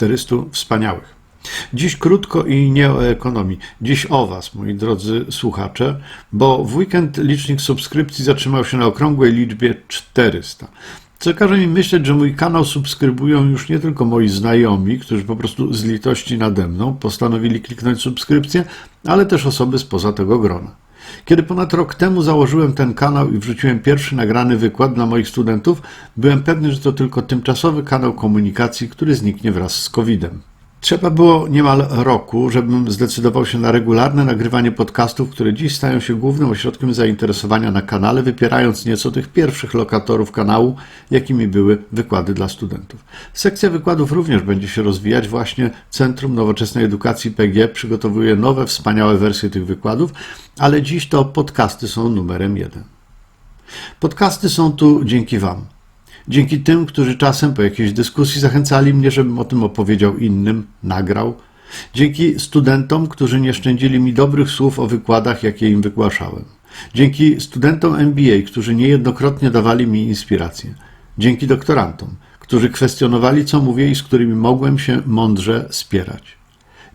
400 wspaniałych. Dziś krótko i nie o ekonomii. Dziś o Was, moi drodzy słuchacze, bo w weekend licznik subskrypcji zatrzymał się na okrągłej liczbie 400. Co każe mi myśleć, że mój kanał subskrybują już nie tylko moi znajomi, którzy po prostu z litości nade mną postanowili kliknąć subskrypcję, ale też osoby spoza tego grona. Kiedy ponad rok temu założyłem ten kanał i wrzuciłem pierwszy nagrany wykład dla moich studentów, byłem pewny, że to tylko tymczasowy kanał komunikacji, który zniknie wraz z COVID-em. Trzeba było niemal roku, żebym zdecydował się na regularne nagrywanie podcastów, które dziś stają się głównym ośrodkiem zainteresowania na kanale, wypierając nieco tych pierwszych lokatorów kanału, jakimi były wykłady dla studentów. Sekcja wykładów również będzie się rozwijać. Właśnie Centrum Nowoczesnej Edukacji PG przygotowuje nowe, wspaniałe wersje tych wykładów, ale dziś to podcasty są numerem jeden. Podcasty są tu dzięki Wam. Dzięki tym, którzy czasem po jakiejś dyskusji zachęcali mnie, żebym o tym opowiedział innym, nagrał. Dzięki studentom, którzy nie szczędzili mi dobrych słów o wykładach, jakie im wygłaszałem. Dzięki studentom MBA, którzy niejednokrotnie dawali mi inspirację. Dzięki doktorantom, którzy kwestionowali, co mówię i z którymi mogłem się mądrze spierać.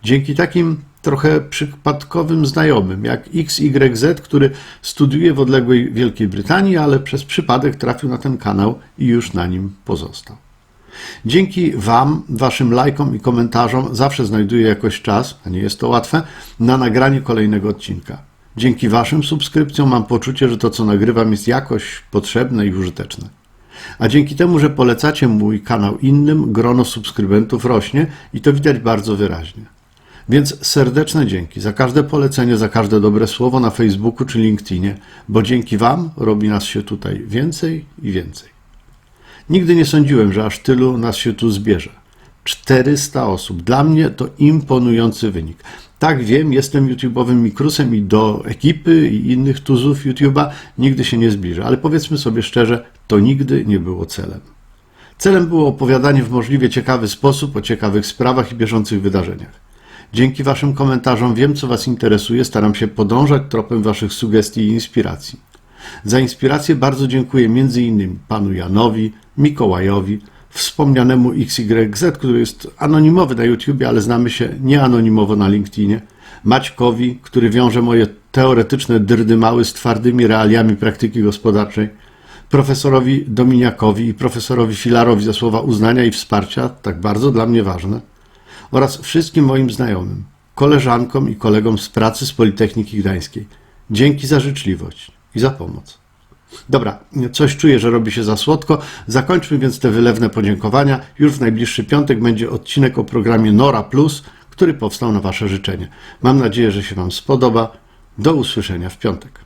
Dzięki takim trochę przypadkowym znajomym, jak XYZ, który studiuje w odległej Wielkiej Brytanii, ale przez przypadek trafił na ten kanał i już na nim pozostał. Dzięki Wam, Waszym lajkom i komentarzom zawsze znajduję jakoś czas, a nie jest to łatwe, na nagranie kolejnego odcinka. Dzięki Waszym subskrypcjom mam poczucie, że to, co nagrywam, jest jakoś potrzebne i użyteczne. A dzięki temu, że polecacie mój kanał innym, grono subskrybentów rośnie i to widać bardzo wyraźnie. Więc serdeczne dzięki za każde polecenie, za każde dobre słowo na Facebooku czy LinkedInie, bo dzięki Wam robi nas się tutaj więcej i więcej. Nigdy nie sądziłem, że aż tylu nas się tu zbierze. 400 osób. Dla mnie to imponujący wynik. Tak wiem, jestem YouTube'owym mikrusem i do ekipy i innych tuzów YouTube'a nigdy się nie zbliżę, ale powiedzmy sobie szczerze, to nigdy nie było celem. Celem było opowiadanie w możliwie ciekawy sposób o ciekawych sprawach i bieżących wydarzeniach. Dzięki Waszym komentarzom wiem, co Was interesuje, staram się podążać tropem Waszych sugestii i inspiracji. Za inspirację bardzo dziękuję m.in. panu Janowi, Mikołajowi, wspomnianemu XYZ, który jest anonimowy na YouTube, ale znamy się nieanonimowo na LinkedInie, Maćkowi, który wiąże moje teoretyczne dyrdymały z twardymi realiami praktyki gospodarczej, profesorowi Dominiakowi i profesorowi Filarowi za słowa uznania i wsparcia, tak bardzo dla mnie ważne, oraz wszystkim moim znajomym, koleżankom i kolegom z pracy z Politechniki Gdańskiej. Dzięki za życzliwość i za pomoc. Dobra, coś czuję, że robi się za słodko. Zakończmy więc te wylewne podziękowania. Już w najbliższy piątek będzie odcinek o programie Nora Plus, który powstał na Wasze życzenie. Mam nadzieję, że się Wam spodoba. Do usłyszenia w piątek.